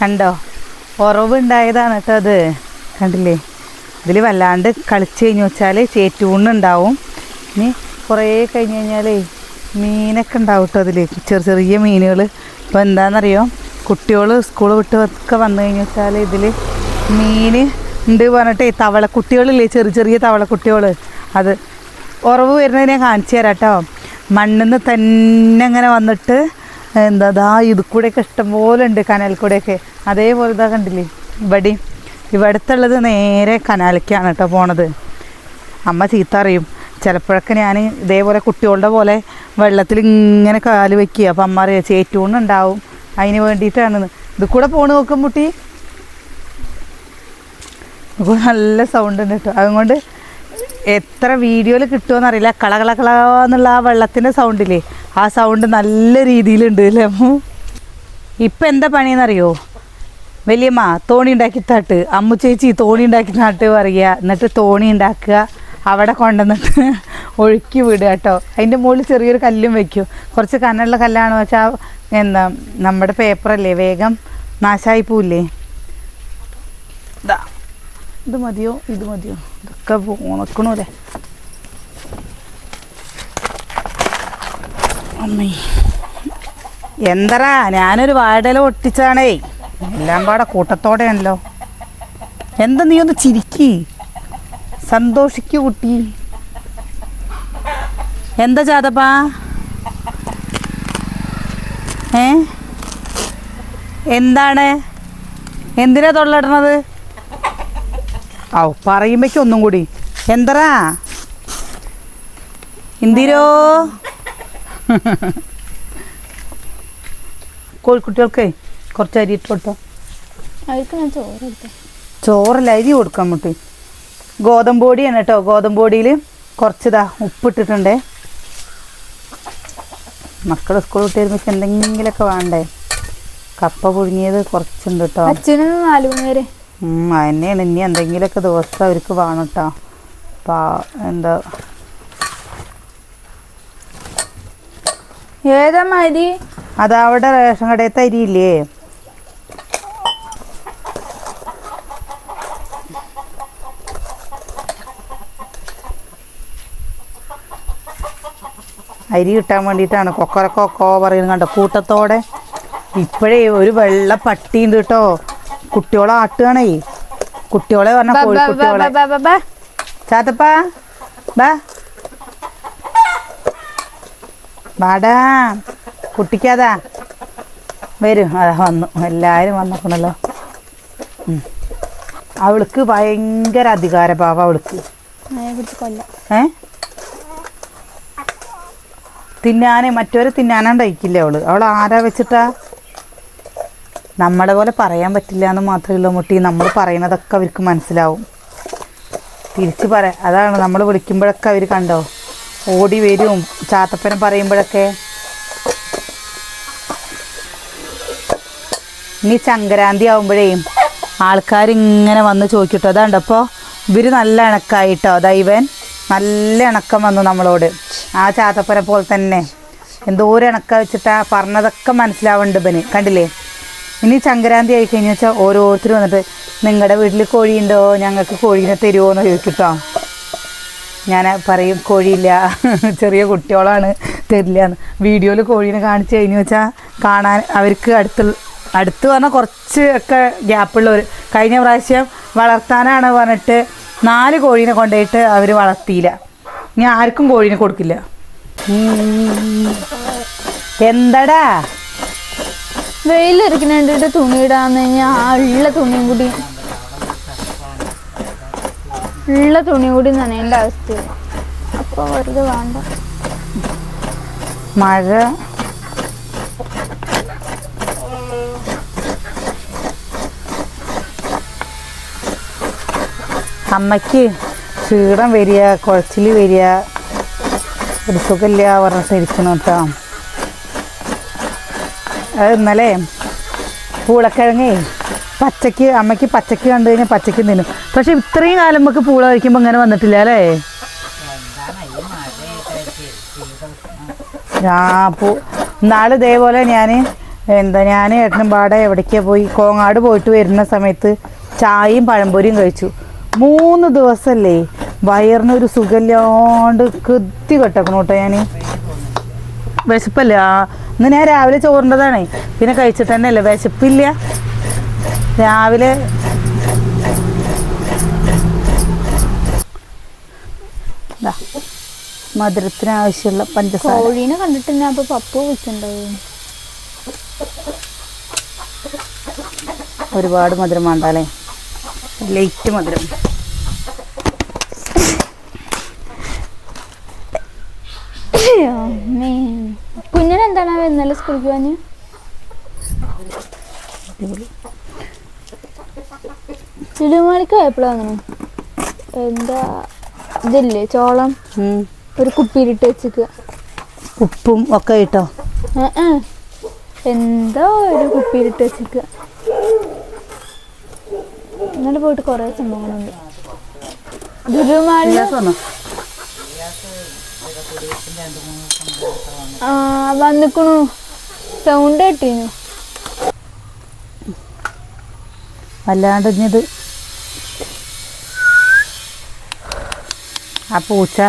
കണ്ടോ? ഉറവുണ്ടായതാണ് കേട്ടോ അത്. കണ്ടില്ലേ? ഇതിൽ വല്ലാണ്ട് കളിച്ച് കഴിഞ്ഞു വെച്ചാൽ ചേറ്റൂണ്ണുണ്ടാവും ഇനി കുറേ കഴിഞ്ഞ് കഴിഞ്ഞാലേ മീനൊക്കെ ഉണ്ടാവും കേട്ടോ അതിൽ. ചെറിയ ചെറിയ മീനുകൾ. ഇപ്പോൾ എന്താണെന്നറിയോ? കുട്ടികൾ സ്കൂൾ വിട്ട് ഒക്കെ വന്നു കഴിഞ്ഞു വെച്ചാൽ ഇതിൽ മീൻ ഉണ്ട് പറഞ്ഞിട്ടേ തവളക്കുട്ടികളില്ലേ? ചെറിയ ചെറിയ തവള തവളക്കുട്ടികൾ. അത് ഉറവ് വരുന്നതിനെ കാണിച്ചു തരാം കേട്ടോ മണ്ണിൽ നിന്ന് തന്നെ അങ്ങനെ വന്നിട്ട് എന്താ ദാ ഇത് കൂടെയൊക്കെ ഇഷ്ടംപോലെ ഉണ്ട് കനൽ കൂടെയൊക്കെ അതേപോലെ ഇതാ കണ്ടില്ലേ ഇവിടെ ഇവിടുത്തുള്ളത് നേരെ കനാലിക്കാണ് കേട്ടോ പോണത്. അമ്മ ചീത്ത അറിയും ചിലപ്പോഴൊക്കെ ഞാൻ ഇതേപോലെ കുട്ടികളുടെ പോലെ വെള്ളത്തിൽ ഇങ്ങനെ കാൽ വെക്കുക. അപ്പം അമ്മ അറിയാം ചേറ്റൂണ്ണുണ്ടാവും അതിന് വേണ്ടിയിട്ടാണ് ഇത്. കൂടെ പോണ് നോക്കും ഇത് നല്ല സൗണ്ട് ഉണ്ട് കേട്ടോ. അതുകൊണ്ട് എത്ര വീഡിയോയിൽ കിട്ടുമെന്ന് അറിയില്ല കളകളകള കള കള എന്നുള്ള ആ വെള്ളത്തിന്റെ സൗണ്ടില്ലേ ആ സൗണ്ട് നല്ല രീതിയിലുണ്ട് അല്ലേ അമ്മു? ഇപ്പം എന്താ പണിയെന്നറിയോ? വലിയമ്മ തോണി ഉണ്ടാക്കി തട്ട്. അമ്മു ചേച്ചി തോണി ഉണ്ടാക്കി നട്ട് പറയുക. എന്നിട്ട് തോണി ഉണ്ടാക്കുക. അവിടെ കൊണ്ടുവന്നിട്ട് ഒഴുക്കി വിടുക കേട്ടോ. അതിന്റെ മുകളിൽ ചെറിയൊരു കല്ലും വെക്കും. കുറച്ച് കനുള്ള കല്ലാണ് വെച്ചാൽ എന്താ നമ്മുടെ പേപ്പറല്ലേ വേഗം നാശമായി പോവില്ലേ? ഇതാ ഇത് മതിയോ? ഇത് മതിയോ? ഇതൊക്കെ ഉണക്കണൂലേ? അമ്മേ. എന്തറാ? ഞാനൊരു വാഴയില ഒട്ടിച്ചാണേ എല്ലാം പാടെ കൂട്ടത്തോടെയാണല്ലോ. എന്താ നീ ഒന്ന് ചിരിക്കി? സന്തോഷിക്കൂ കുട്ടി. എന്താ ചാതപ്പാ? ഏ? എന്താണ്? എന്തിനാ തൊള്ളയിടണത്? ഔ പറയുമ്പോഴേക്ക് ഒന്നും കൂടി. എന്തറാ? എന്തിരോ കോഴിക്കുട്ടികൾക്ക് കുറച്ച് അരി ഇട്ട് കൊടുത്തോ. ചോറല്ല അരി കൊടുക്കാം മുട്ടി ഗോതമ്പ് ആണ് കേട്ടോ. ഗോതമ്പ് പൊടിയിൽ കുറച്ചിതാ ഉപ്പിട്ടിട്ടുണ്ടേ. മക്കൾ സ്കൂൾ വിട്ട് വരുമ്പോൾ എന്തെങ്കിലുമൊക്കെ വേണ്ടേ? കപ്പ പുഴുങ്ങിയത് കുറച്ചുണ്ട് കേട്ടോ. അച്ഛനും നാലുമണി വരെ അതന്നെയാണ് ഇനി എന്തെങ്കിലുമൊക്കെ ദിവസം അവർക്ക് വേണം കേട്ടോ പാ എന്താ? ഏതാ മതി അതവിടെ റേഷൻ കടയത്തെ അരിയില്ലേ? അരി കിട്ടാൻ വേണ്ടിയിട്ടാണ്. കൊക്കര കൊക്കോ പറയുന്നത് കണ്ടോ? കൂട്ടത്തോടെ. ഇപ്പോഴേ ഒരു വെള്ള പട്ടിയുണ്ട് കേട്ടോ കുട്ടിയോളെ ആട്ടുകയാണേ. കുട്ടികളെ പറഞ്ഞ കോഴിക്കുട്ടികളെ. ചാത്തപ്പാ ബാ. വാടാ കുട്ടിക്കാതാ. വരും അതാ വന്നു. എല്ലാവരും വന്നപ്പോണല്ലോ അവൾക്ക് ഭയങ്കര അധികാര ഭാവ അവൾക്ക്. ഏ? തിന്നാനേ മറ്റൊരു തിന്നാനാണ്ടയക്കില്ല അവൾ. അവൾ ആരാ വെച്ചിട്ടാ? നമ്മളെ പോലെ പറയാൻ പറ്റില്ല എന്ന് മാത്രമല്ല മുട്ടി. നമ്മൾ പറയുന്നതൊക്കെ അവർക്ക് മനസ്സിലാവും. തിരിച്ച് പറ. അതാണ് നമ്മൾ വിളിക്കുമ്പോഴൊക്കെ അവർ കണ്ടോ? ഓടി വരും. ചാത്തപ്പനം പറയുമ്പോഴൊക്കെ. ഇനി സംക്രാന്തി ആവുമ്പോഴേയും ആൾക്കാരിങ്ങനെ വന്ന് ചോദിക്കട്ടോ. അതാണ്ടപ്പോൾ ഇവർ നല്ല ഇണക്കായിട്ടോ? ദൈവൻ നല്ല ഇണക്കം വന്നു നമ്മളോട്. ആ ചാത്തപ്പനെ പോലെ തന്നെ. എന്തോരം ഇണക്ക വെച്ചിട്ടാ പറഞ്ഞതൊക്കെ മനസ്സിലാവുന്നുണ്ട് ഇവന്. കണ്ടില്ലേ? ഇനി സംക്രാന്തി ആയി കഴിഞ്ഞ വെച്ചാൽ ഓരോരുത്തർ വന്നിട്ട് നിങ്ങളുടെ വീട്ടിൽ കോഴിയുണ്ടോ? ഞങ്ങൾക്ക് കോഴീനെ തരുമോ എന്ന് ചോദിക്കട്ടോ. ഞാൻ പറയും കോഴിയില്ല. ചെറിയ കുട്ടികളാണ് തരില്ല എന്ന് വീഡിയോയിൽ കോഴീനെ കാണിച്ചു കഴിഞ്ഞു വെച്ചാൽ കാണാൻ അവർക്ക് അടുത്ത് അടുത്ത് പറഞ്ഞാൽ കുറച്ച് ഒക്കെ ഗ്യാപ്പുള്ളവർ കഴിഞ്ഞ പ്രാവശ്യം വളർത്താനാണ് പറഞ്ഞിട്ട് നാല് കോഴീനെ കൊണ്ടുപോയിട്ട് അവർ വളർത്തിയില്ല. ഇനി ആർക്കും കോഴീനെ കൊടുക്കില്ല. എന്താടാ? വെയിലിരിക്കുന്ന കണ്ടിട്ട് തുണി ഇടാന്ന് കഴിഞ്ഞാൽ ആ ഉള്ള തുണിയും കൂടി. ഉള്ള തുണി കൂടി നനയേണ്ട അവസ്ഥ അപ്പൊ വെറുതെ വേണ്ട. മഴ. അമ്മയ്ക്ക് ക്ഷീണം വരിക കുഴച്ചിൽ വരിക. ഒരു സുഖമില്ല പറഞ്ഞിട്ട് ഇരിക്കണം കേട്ടോ അത് ഇന്നലെ പൂളക്കിഴങ്ങേ പച്ചക്ക് അമ്മയ്ക്ക് പച്ചക്ക് കണ്ടു കഴിഞ്ഞാൽ പച്ചക്ക് തിന്നും. പക്ഷെ ഇത്രയും കാലം നമുക്ക് പൂള കഴിക്കുമ്പോൾ ഇങ്ങനെ വന്നിട്ടില്ല അല്ലേ? ആ പൂ. നാളെ ഇതേപോലെ ഞാൻ എന്താ ഞാൻ ഏട്ടനും പാടെ എവിടേക്കാ പോയി കോങ്ങാട് പോയിട്ട് വരുന്ന സമയത്ത് ചായയും പഴംപൊരിയും കഴിച്ചു. മൂന്ന് ദിവസമല്ലേ വയറിനൊരു സുഖമില്ലാണ്ട് കൃത്തി കെട്ടക്കണം കേട്ടോ ഞാൻ വിശപ്പല്ലേ? ആ, ഇന്ന് ഞാൻ രാവിലെ ചോറിന്റെതാണേ. പിന്നെ കഴിച്ചിട്ട് തന്നെ അല്ലേ വിശപ്പില്ല. രാവിലെ മധുരത്തിനാവശ്യമുള്ള മധുരത്തിന് ആവശ്യമുള്ള പഞ്ചസാര. കോഴീനെ കണ്ടിട്ട് ഞാൻ അപ്പൊ പപ്പു വെച്ചിട്ടുണ്ടാവും ഒരുപാട് മധുരം വേണ്ടാലേ ലൈറ്റ് മധുരം. എന്താണ് ഇന്നലെ സ്കൂളിൽ പോവാന്? ചുലുമാളിക്ക് പോയപ്പോഴാണ് എന്താ ഇതില്ലേ ചോളം. ഒരു കുപ്പിയിലിട്ട് വെച്ചിക്കുക ഉപ്പും ഒക്കെ ഇട്ടോ എന്താ ഒരു കുപ്പിയിലിട്ട് വെച്ചിക്കുക ഇന്നലെ പോയിട്ട് കുറേ സംഭവങ്ങളുണ്ട്. ഗുരുമാളിൽ വന്നിക്കണു. സൗണ്ട് കേട്ടീനു. അല്ലാണ്ട് ഇഞ്ഞത് ആ പൂച്ച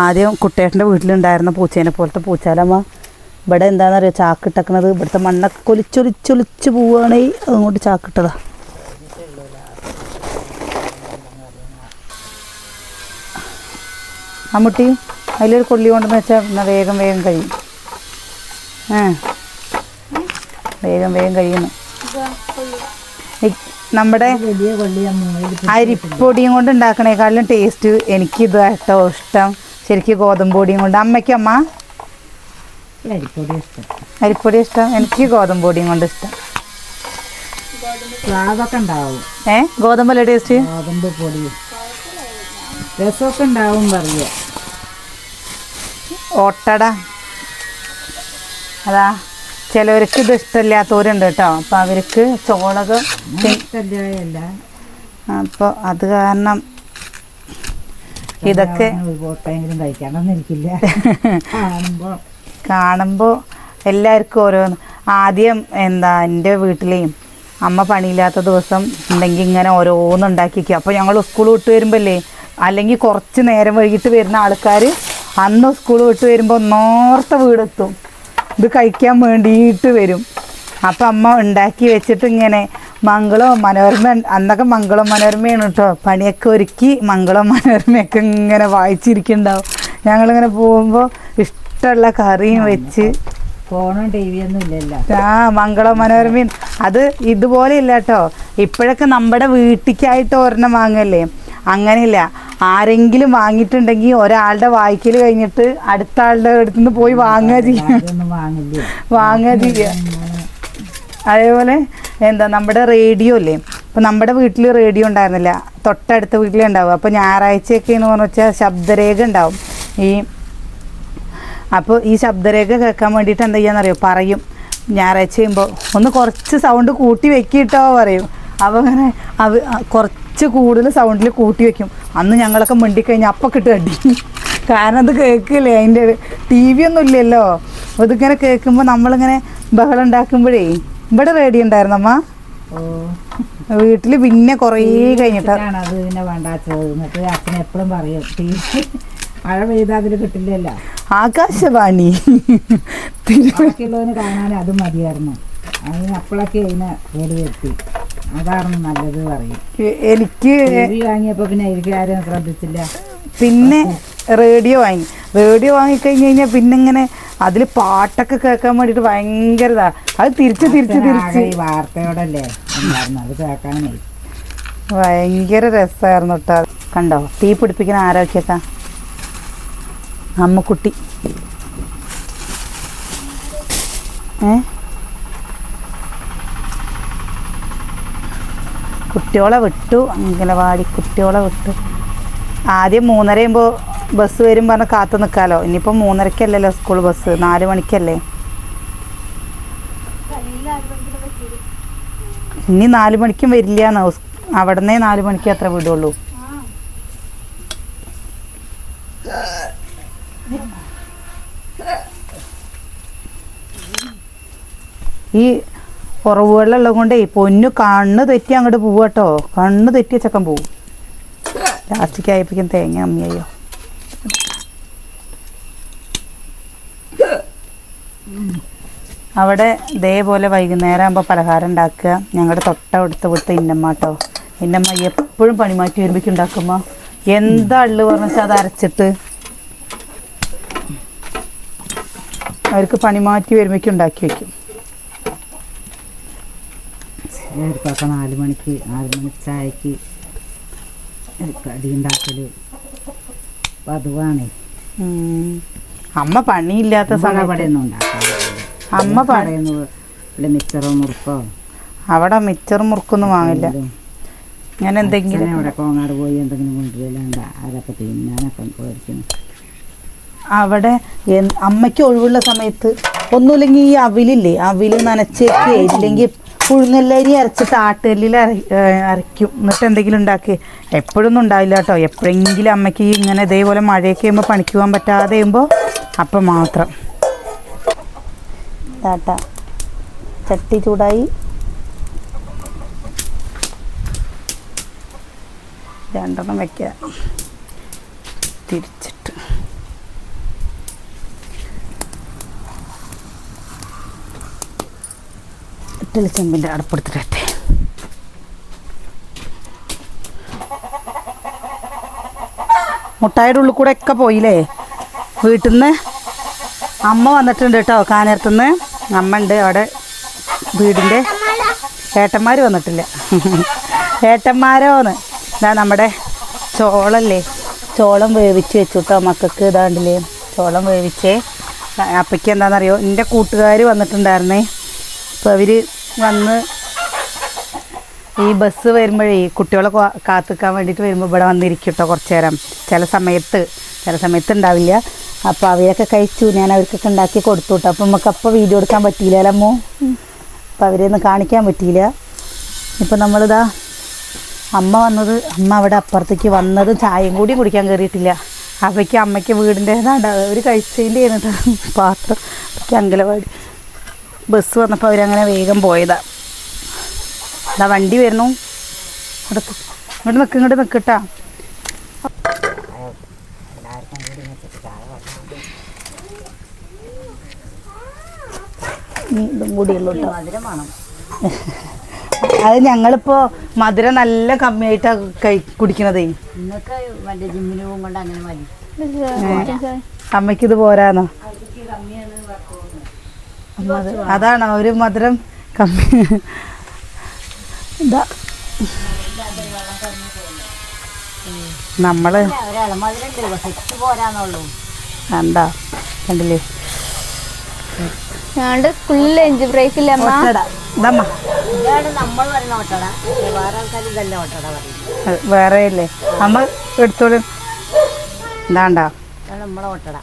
ആദ്യം കുട്ടേട്ടന്റെ വീട്ടിലുണ്ടായിരുന്ന പൂച്ചേനെ പോലത്തെ പൂച്ചാലമ്മ ഇവിടെ എന്താണെന്നറിയോ? ചാക്കിട്ടക്കണത്. ഇവിടുത്തെ മണ്ണൊക്കെ കൊലിച്ചൊലിച്ചൊലിച്ച് പോവുകയാണെങ്കിൽ അതുകൊണ്ട് ചാക്കിട്ടതാ. അമ്മുട്ടി അതിലൊരു കൊള്ളി കൊണ്ടെന്ന് വെച്ചാൽ എന്നാൽ വേഗം വേഗം കഴിയും. ആ. വേഗം വേഗം കഴിയുന്നു. നമ്മുടെ അരിപ്പൊടിയും കൊണ്ട് ഉണ്ടാക്കണേക്കാളും ടേസ്റ്റ് എനിക്ക് ഇത് കേട്ടോ ഇഷ്ടം. ശരിക്കും ഗോതമ്പ് പൊടിയും കൊണ്ട്. അമ്മയ്ക്കമ്മ അമ്മ? അരിപ്പൊടി ഇഷ്ടം. അരിപ്പൊടി ഇഷ്ടം? എനിക്ക് ഗോതമ്പ് പൊടിയും കൊണ്ട് ഇഷ്ടം. ഏ? ഗോതമ്പല്ലേ ടേസ്റ്റ് ഗോതമ്പ് പൊടി. രസമൊക്കെ ഉണ്ടാവും പറയുക. ഓട്ടട. അതാ ചിലവർക്ക് ഇത് ഇഷ്ടമില്ലാത്തവരുണ്ട് കേട്ടോ. അപ്പോൾ അവർക്ക് ചോളകം ഇഷ്ടമില്ല അപ്പോൾ അത് കാരണം ഇതൊക്കെ കാണുമ്പോൾ എല്ലാവർക്കും ഓരോന്ന്. ആദ്യം എന്താ എന്റെ വീട്ടിലെയും അമ്മ പണിയില്ലാത്ത ദിവസം ഉണ്ടെങ്കിൽ ഇങ്ങനെ ഓരോന്നുണ്ടാക്കിക്കുക അപ്പോൾ ഞങ്ങൾ സ്കൂൾ വിട്ട് വരുമ്പോഴല്ലേ അല്ലെങ്കിൽ കുറച്ച് നേരം വൈകിട്ട് വരുന്ന ആൾക്കാർ അന്ന് സ്കൂൾ വിട്ട് വരുമ്പോൾ നോർത്ത വീടെത്തും. ഇത് കഴിക്കാൻ വേണ്ടിയിട്ട് വരും. അപ്പം അമ്മ ഉണ്ടാക്കി വെച്ചിട്ട് ഇങ്ങനെ മംഗളോ മനോരമ അന്നൊക്കെ മംഗളോ മനോരമയാണ് കേട്ടോ പണിയൊക്കെ ഒരുക്കി മംഗളോ മനോരമയൊക്കെ ഇങ്ങനെ വായിച്ചിരിക്കുന്നുണ്ടാവും. ഞങ്ങളിങ്ങനെ പോകുമ്പോൾ ഇഷ്ടമുള്ള കറിയും വെച്ച് ഫോണും ടി വി ഒന്നും ഇല്ലല്ലോ. ആ മംഗളോ മനോരമയും. അത് ഇതുപോലെ ഇല്ല കേട്ടോ ഇപ്പോഴൊക്കെ നമ്മുടെ വീട്ടിക്കായിട്ട് ഒരെണ്ണം വാങ്ങല്ലേ? അങ്ങനെയില്ല. ആരെങ്കിലും വാങ്ങിയിട്ടുണ്ടെങ്കിൽ ഒരാളുടെ വായിക്കൽ കഴിഞ്ഞിട്ട് അടുത്ത ആളുടെ അടുത്ത് നിന്ന് പോയി വാങ്ങുക ചെയ്യുക വാങ്ങുക ചെയ്യുക അതേപോലെ എന്താ നമ്മുടെ റേഡിയോ അല്ലേ? ഇപ്പം നമ്മുടെ വീട്ടിൽ റേഡിയോ ഉണ്ടായിരുന്നില്ല. തൊട്ടടുത്ത വീട്ടിലേ ഉണ്ടാവും അപ്പോൾ ഞായറാഴ്ചയൊക്കെ എന്ന് പറഞ്ഞു വെച്ചാൽ ശബ്ദരേഖ ഉണ്ടാവും. ഈ അപ്പോൾ ഈ ശബ്ദരേഖ കേൾക്കാൻ വേണ്ടിയിട്ട് എന്താ ചെയ്യാന്നറിയോ? പറയും. ഞായറാഴ്ച ചെയ്യുമ്പോൾ ഒന്ന് കുറച്ച് സൗണ്ട് കൂട്ടി വെക്കിട്ടോ പറയും. അപ്പോൾ അങ്ങനെ അവ കുറച്ച് കൂടുതൽ സൗണ്ടിൽ കൂട്ടി വെക്കും. അന്ന് ഞങ്ങളൊക്കെ മിണ്ടിക്കഴിഞ്ഞാൽ അപ്പം കിട്ടും അടി. കാരണം അത് കേൾക്കില്ലേ? അതിന്റെ ടി വി ഒന്നും ഇല്ലല്ലോ. ഇതിങ്ങനെ കേൾക്കുമ്പോൾ നമ്മളിങ്ങനെ ബഹളം ഉണ്ടാക്കുമ്പോഴേ ഇവിടെ റേഡിയോ ഉണ്ടായിരുന്നമ്മ ഓ. വീട്ടിൽ പിന്നെ കുറേ കഴിഞ്ഞിട്ടാണ് അത് പിന്നെ വേണ്ടാച്ചത് എന്നിട്ട് അച്ഛൻ എപ്പോഴും പറയും മഴ പെയ്താൽ അതിൽ കിട്ടില്ലല്ലോ. ആകാശവാണി. ബാക്കിയുള്ളവന് കാണാൻ അത് മതിയായിരുന്നു. അതിന് അപ്പോഴൊക്കെ അതിനെ വേടി വരുത്തി അതാണ് നല്ലത് പറയും. എനിക്ക് വാങ്ങിയപ്പോ പിന്നെ എനിക്ക് ആരും ശ്രദ്ധിച്ചില്ല. പിന്നെ റേഡിയോ വാങ്ങി. റേഡിയോ വാങ്ങിക്കഴിഞ്ഞ് കഴിഞ്ഞാൽ പിന്നെ ഇങ്ങനെ അതിൽ പാട്ടൊക്കെ കേൾക്കാൻ വേണ്ടിട്ട് ഭയങ്കര ഇതാ. അത് തിരിച്ച് തിരിച്ച് തിരിച്ച്. ഈ വാർത്തയോടല്ലേ അത് കേൾക്കാനേ. ഭയങ്കര രസമായിരുന്നു കേട്ടോ കണ്ടോ? തീ പിടിപ്പിക്കുന്ന ആരോഗ്യക്ക അമ്മക്കുട്ടി. ഏ? കുട്ടിയോളെ വിട്ടു അംഗനവാടി കുട്ടികളെ വിട്ടു. ആദ്യം മൂന്നരയുമ്പോൾ ബസ് വരും പറഞ്ഞ് കാത്തു നിൽക്കാമല്ലോ ഇനിയിപ്പോൾ മൂന്നരക്കല്ലല്ലോ സ്കൂൾ ബസ് നാല് മണിക്കല്ലേ? ഇനി നാല് മണിക്കും വരില്ല എന്നോ അവിടെ നിന്നേ നാല് മണിക്ക് അത്ര വിടുള്ളൂ. ഈ ഉറവ് വെള്ളം ഉള്ളത് കൊണ്ടേ പൊന്നു കണ്ണ് തെറ്റി അങ്ങോട്ട് പോവുക കേട്ടോ. കണ്ണ് തെറ്റിയ ചക്കൻ പോവും. ലാസ്റ്റിക്ക് ആയപ്പോഴേക്കും തേങ്ങ അമ്മിയായോ അവിടെ ഇതേപോലെ വൈകുന്നേരം ആകുമ്പോൾ പലഹാരം ഉണ്ടാക്കുക. ഞങ്ങളുടെ തൊട്ടടുത്ത് കൊടുത്ത ഇന്നമ്മ കേട്ടോ. ഇന്നമ്മ എപ്പോഴും പണി മാറ്റി വരുമ്പോഴേക്കും ഉണ്ടാക്കുമ്പോൾ എന്താ ഉള്ളു പറഞ്ഞാൽ അത് അരച്ചിട്ട് അവർക്ക് പണിമാറ്റി വരുമ്പോഴേക്കും ഉണ്ടാക്കി വെക്കും അവർക്കൊക്കെ നാല് മണിക്ക് നാല് മണി ചായക്ക് കടി ഉണ്ടാക്കൽ പതിവാണ് അമ്മ പണിയില്ലാത്ത സമയം ഉണ്ടാക്കാം അമ്മ പറയുന്നു ഇവിടെ മിച്ചറോ മുറുക്കോ? അവിടെ മിച്ചറും മുറുക്കൊന്നും വാങ്ങില്ല. ഞാൻ എന്തെങ്കിലും അവിടെ കോങ്ങാട് പോയി എന്തെങ്കിലും കൊണ്ടുവരലാണ്ട്. അതൊക്കെ തിന്നാനൊക്കെ മേടിക്കുന്നു അവിടെ അമ്മയ്ക്ക് ഒഴിവുള്ള സമയത്ത് ഒന്നുമില്ലെങ്കിൽ ഈ അവിലില്ലേ? അവിൽ നനച്ചേക്കേ ഇല്ലെങ്കിൽ പുഴുങ്ങല്ലരി അരച്ചിട്ട് ആട്ടുകല്ലിൽ അരയ്ക്കും. എന്നിട്ട് എന്തെങ്കിലും ഉണ്ടാക്കി. എപ്പോഴൊന്നും ഉണ്ടാവില്ല കേട്ടോ എപ്പോഴെങ്കിലും അമ്മയ്ക്ക് ഇങ്ങനെ ഇതേപോലെ മഴയൊക്കെ ചെയ്യുമ്പോൾ പണിക്ക് പോകാൻ പറ്റാതെ ചെയ്യുമ്പോൾ അപ്പം മാത്രം. താട്ട ചട്ടി ചൂടായി. രണ്ടെണ്ണം വയ്ക്കുക തിരിച്ചിട്ട്. ഇഡ്ഡലി ചെമ്പിന്റെ അടുപ്പെടുത്തിട്ടെ. മുട്ടായുടെ ഉള്ളിൽ കൂടെ ഒക്കെ പോയില്ലേ? വീട്ടിൽ നിന്ന് അമ്മ വന്നിട്ടുണ്ട് കേട്ടോ കാനേരത്തുനിന്ന്. അമ്മ ഉണ്ട് അവിടെ വീടിന്റെ. ഏട്ടന്മാർ വന്നിട്ടില്ല. ഏട്ടന്മാരോന്ന്. ഇതാ നമ്മുടെ ചോളല്ലേ? ചോളം വേവിച്ച് വെച്ചു കേട്ടോ മക്കൾക്ക് ഇതാണ്ടില്ലേ. ചോളം വേവിച്ചേ. അപ്പയ്ക്ക് എന്താണെന്നറിയോ? എന്റെ കൂട്ടുകാർ വന്നിട്ടുണ്ടായിരുന്നേ. അപ്പോൾ അവർ വന്ന് ഈ ബസ് വരുമ്പോഴേ കുട്ടികളെ കാത്തിക്കാൻ വേണ്ടിയിട്ട് വരുമ്പോൾ ഇവിടെ വന്നിരിക്കും കേട്ടോ കുറച്ച് നേരം ചില സമയത്ത് ചില സമയത്ത് ഉണ്ടാവില്ല. അപ്പോൾ അവരൊക്കെ കഴിച്ചു. ഞാൻ അവർക്കൊക്കെ ഉണ്ടാക്കി കൊടുത്തു കേട്ടോ അപ്പോൾ നമുക്ക് അപ്പോൾ വീഡിയോ എടുക്കാൻ പറ്റിയില്ല അമ്മോ? അപ്പോൾ അവരെയൊന്നും കാണിക്കാൻ പറ്റിയില്ല. ഇപ്പം നമ്മളിതാ അമ്മ വന്നത് അമ്മ അവിടെ അപ്പുറത്തേക്ക് വന്നത് ചായയും കൂടി കുടിക്കാൻ കയറിയിട്ടില്ല അവയ്ക്ക് അമ്മയ്ക്ക് വീടിന്റെ അവർ കഴിച്ചതിന്റെ ആയിരുന്നു പാത്രം അങ്കലവാടി. ബസ് വന്നപ്പോൾ അവരങ്ങനെ വേഗം പോയതാ. ഇതാ വണ്ടി വരുന്നു. ഇങ്ങോട്ട് ഇങ്ങോട്ട് നിൽക്ക് ഇങ്ങോട്ട് നിൽക്കട്ടാ ഇതും കൂടിയുള്ളൂ അത് ഞങ്ങളിപ്പോ മധുരം നല്ല കമ്മിയായിട്ടാ കഴി കുടിക്കണതേ. ഇന്നൊക്കെ മറ്റേ ജിമ്മിന് പോകുമ്പോൾ അങ്ങനെ മതി. അമ്മയ്ക്ക് ഇത് പോരാന്നോ? അതാണോ ഒരു മധുരം കമ്മി. ഇതാ. നമ്മൾ കണ്ടാ കണ്ടില്ലേ? ലഞ്ച് ബ്രേക്ക് ഇല്ല ഇതമ്മ. ഇതാണ് നമ്മൾ എടുത്തോളും വേറെ ഇതാണ്ടാ. ഇതാണ് നമ്മളെ ഓട്ടട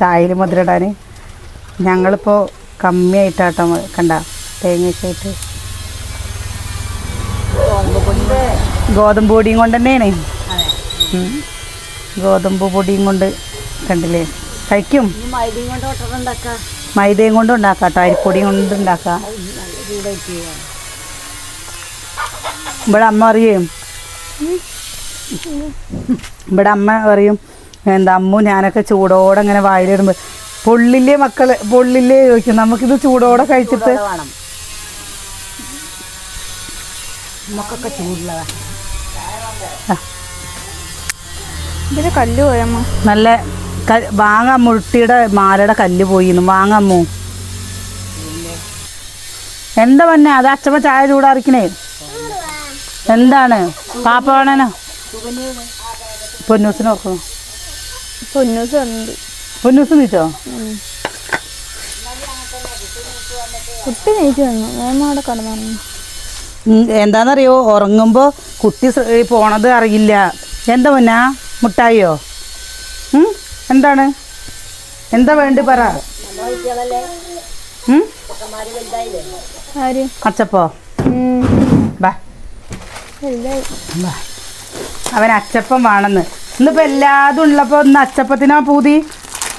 ചായയിൽ മധുരിടാൻ ഞങ്ങളിപ്പോൾ കമ്മിയായിട്ടാട്ടോ കണ്ട തേങ്ങയൊക്കെ ഇട്ട് ഗോതമ്പ് പൊടിയും കൊണ്ട് തന്നെയാണ് ഗോതമ്പ് പൊടിയും കൊണ്ട് കണ്ടില്ലേ? കഴിക്കും. മൈദയും കൊണ്ട് ഉണ്ടാക്കാം? കേട്ടോ അരിപ്പൊടിയും കൊണ്ട് ഉണ്ടാക്കാം. ഇവിടെ അമ്മ അറിയും ഇവിടെ അമ്മ പറയും എന്താ അമ്മു ഞാനൊക്കെ ചൂടോടെ ഇങ്ങനെ വായിലിടുമ്പോൾ പൊള്ളില്ലേ മക്കൾ? പൊള്ളില്ലേ ചോദിക്കും. നമുക്കിത് ചൂടോടെ കഴിച്ചിട്ട് നമുക്കൊക്കെ ഇതിന് കല്ല് പോയമ്മ നല്ല വാങ്ങാ മുട്ടിയുടെ മാലയുടെ കല്ല് പോയിന്ന്. വാങ്ങാമോ എന്താ പന്നെ? അത് അച്ഛമ്മ ചായ ചൂടാറിക്കണേ. എന്താണ്? പാപ്പ വേണേനോ? പൊന്നൂസിന് പൊന്നൂസ് വന്നത് പൊന്നൂസ് നീച്ചോ? കുട്ടി നീച്ചു വന്നു വേമ അവിടെ കടന്നു എന്താണെന്നറിയോ എന്താന്നറിയോ? ഉറങ്ങുമ്പോൾ കുട്ടി പോണത് അറിയില്ല. എന്താ മുന്നാ മുട്ടായിയോ? എന്താണ്? എന്താ വേണ്ടി പറ? അച്ചപ്പോ. അവൻ അച്ചപ്പം വേണമെന്ന് ഇന്നിപ്പോ എല്ലാതും ഉള്ളപ്പോ ഇന്ന് അച്ചപ്പത്തിനാ പൂതി?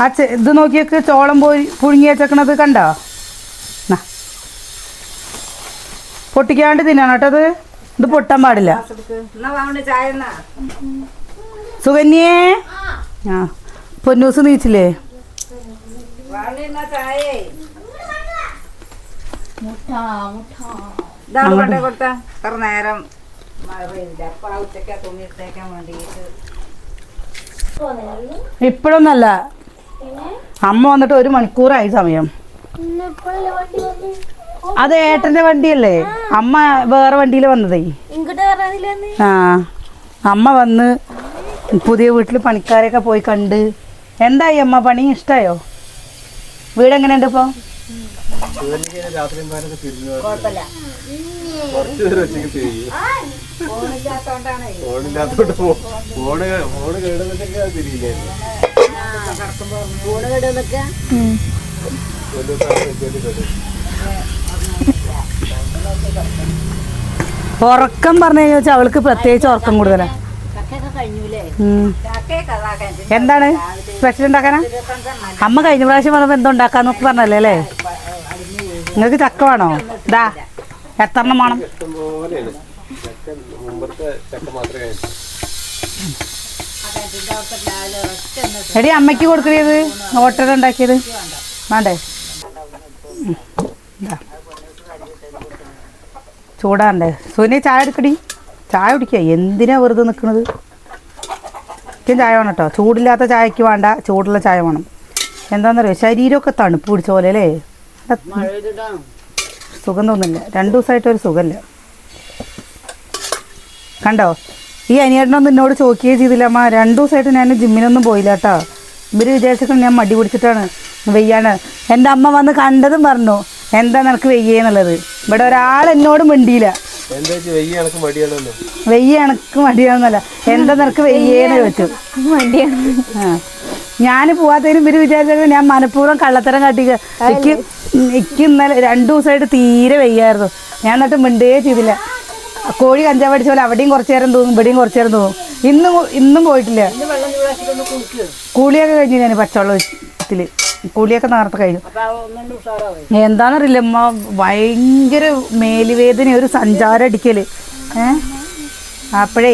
ആ ചെ ഇത് നോക്കിയൊക്കെ ചോളം പോയി പുഴുങ്ങി വെച്ചേക്കണത് കണ്ടോ? എന്നാ പൊട്ടിക്കാണ്ട് തിന്നാണ് കേട്ടോ അത്. ഇത് പൊട്ടാൻ പാടില്ല. സുഗന്യേ ആ. പൊന്നൂസ് നീച്ചില്ലേ? ഇപ്പഴൊന്നല്ല. അമ്മ വന്നിട്ട് ഒരു മണിക്കൂറായി സമയം. അത് ഏട്ടന്റെ വണ്ടിയല്ലേ? അമ്മ വേറെ വണ്ടിയിൽ വന്നതേ. ആ. അമ്മ വന്ന് പുതിയ വീട്ടിൽ പണിക്കാരെയൊക്കെ പോയി കണ്ട്. എന്തായി അമ്മ? പണി ഇഷ്ടായോ? വീട് എങ്ങനെയുണ്ട് ഇപ്പൊ ഫോണില്ലാത്തോണ്ട് ഫോണ് ഫോണ് കേടുന്നിട്ടൊക്കെ തിരിയില്ലേ ഉറക്കം പറഞ്ഞു കഴിഞ്ഞാൽ അവൾക്ക് പ്രത്യേകിച്ച് ഉറക്കം കൂടുതലാ. എന്താണ്? സ്പെഷ്യൽ ഉണ്ടാക്കാനാ? അമ്മ കഴിഞ്ഞ പ്രാവശ്യം പറഞ്ഞപ്പോ എന്തോ ഉണ്ടാക്കാന്നൊക്കെ പറഞ്ഞല്ലേ അല്ലേ? നിങ്ങൾക്ക് ചക്ക വേണോ? ഇതാ എത്ര എണ്ണം വേണം മാത്രമേ എടി അമ്മയ്ക്ക് കൊടുക്കരുത് ഓട്ടർ ഉണ്ടാക്കിയത്? വേണ്ടേ. ചൂടാണ്ടേ സുനി ചായ എടുക്കടി. ചായ കുടിക്കുക എന്തിനാ വെറുതെ നിൽക്കുന്നത് എനിക്കും ചായ വേണം കേട്ടോ. ചൂടില്ലാത്ത ചായക്ക് വേണ്ട. ചൂടുള്ള ചായ വേണം. എന്താണെന്നറിയോ ശരീരമൊക്കെ തണുപ്പ് പിടിച്ച പോലെ അല്ലേ? സുഖം തോന്നില്ല രണ്ടു ദിവസമായിട്ടൊരു സുഖമില്ല. കണ്ടോ? ഈ അനിയേട്ടനൊന്നും എന്നോട് ചോദിക്കുകയും ചെയ്തില്ല അമ്മ. രണ്ടു ദിവസമായിട്ട് ഞാൻ ജിമ്മിനൊന്നും പോയില്ല കേട്ടോ. ഇവർ വിചാരിച്ചിട്ട് ഞാൻ മടി പിടിച്ചിട്ടാണ്. വെയ്യാണ്. എന്റെ അമ്മ വന്ന് കണ്ടതും പറഞ്ഞു എന്താ നിനക്ക് വെയ്യെന്നുള്ളത് ഇവിടെ ഒരാൾ എന്നോട് മിണ്ടിയില്ല. എന്താ വെച്ചാൽ വെയ്യ കണക്ക് മടിയാണല്ലോ വെയ്യ എനക്ക് മടിയാണെന്നല്ല. എന്താ നിനക്ക് വെയ്യേന്ന് ചോദിച്ചു. ഞാൻ പോവാത്തതിനും ഇവർ വിചാരിച്ചത് ഞാൻ മനഃപൂർവം കള്ളത്തരം കാട്ടിക്ക. എനിക്ക് എനിക്ക് ഇന്നലെ രണ്ടു ദിവസമായിട്ട് തീരെ വെയ്യായിരുന്നു. ഞാൻ എന്നിട്ട് മിണ്ടുകയേ ചെയ്തില്ല. കോഴി കഞ്ചാവ് അടിച്ച പോലെ അവിടെയും കുറച്ചു നേരം തോന്നും ഇവിടെയും കുറച്ചു നേരം തോന്നും ഇന്നും ഇന്നും പോയിട്ടില്ല. കൂളിയൊക്കെ കഴിഞ്ഞു ഞാൻ പച്ചവെള്ളത്തിൽ കൂളിയൊക്കെ നേരത്തെ കഴിഞ്ഞു. എന്താണെന്നറിയില്ല അമ്മ ഭയങ്കര മേലുവേദന ഒരു സഞ്ചാരം അടിക്കൽ ഏഹ് അപ്പോഴേ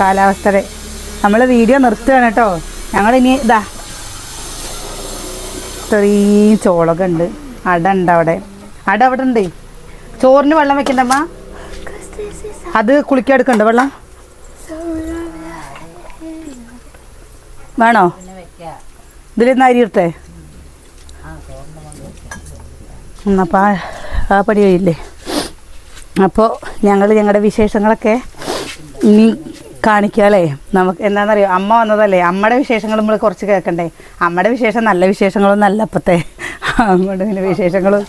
കാലാവസ്ഥയുടെ നമ്മൾ വീഡിയോ നിർത്തുകയാണ് കേട്ടോ. ഞങ്ങൾ ഇനി ഇതാ ഇത്രയും ചോളൊക്കെ ഉണ്ട്. അട ഉണ്ട് അവിടെ അട അവിടെ ഉണ്ട്. ചോറിന് വെള്ളം വെക്കണ്ടമ്മ അത് കുളിക്കാൻ എടുക്കണ്ട വെള്ളം? വേണോ? ഇതിൽ അരി ഇട്ടേ എന്നപ്പോൾ ആ പടി കഴിയില്ലേ അപ്പോൾ ഞങ്ങൾ ഞങ്ങളുടെ വിശേഷങ്ങളൊക്കെ ഇനി കാണിക്കാല്ലേ നമുക്ക് എന്താണെന്നറിയോ അമ്മ വന്നതല്ലേ? അമ്മയുടെ വിശേഷങ്ങൾ നമ്മൾ കുറച്ച് കേൾക്കണ്ടേ? അമ്മയുടെ വിശേഷം നല്ല വിശേഷങ്ങളൊന്നും അല്ല അപ്പത്തെ. അങ്ങോട്ട് പിന്നെ വിശേഷങ്ങളും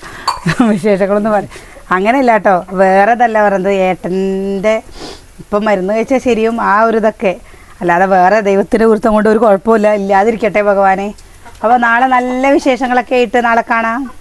വിശേഷങ്ങളൊന്നും പറ അങ്ങനെയല്ല കേട്ടോ വേറെതല്ല പറയുന്നത് ഏട്ടന്റെ ഇപ്പം മരുന്ന് കഴിച്ചാൽ ശരിയും ആ ഒരു ഇതൊക്കെ. അല്ലാതെ വേറെ ദൈവത്തിന്റെ കുറിച്ചും കൊണ്ട് ഒരു കുഴപ്പമില്ല. ഇല്ലാതിരിക്കട്ടെ ഭഗവാനെ. അപ്പോൾ നാളെ നല്ല വിശേഷങ്ങളൊക്കെ ആയിട്ട് നാളെ കാണാം.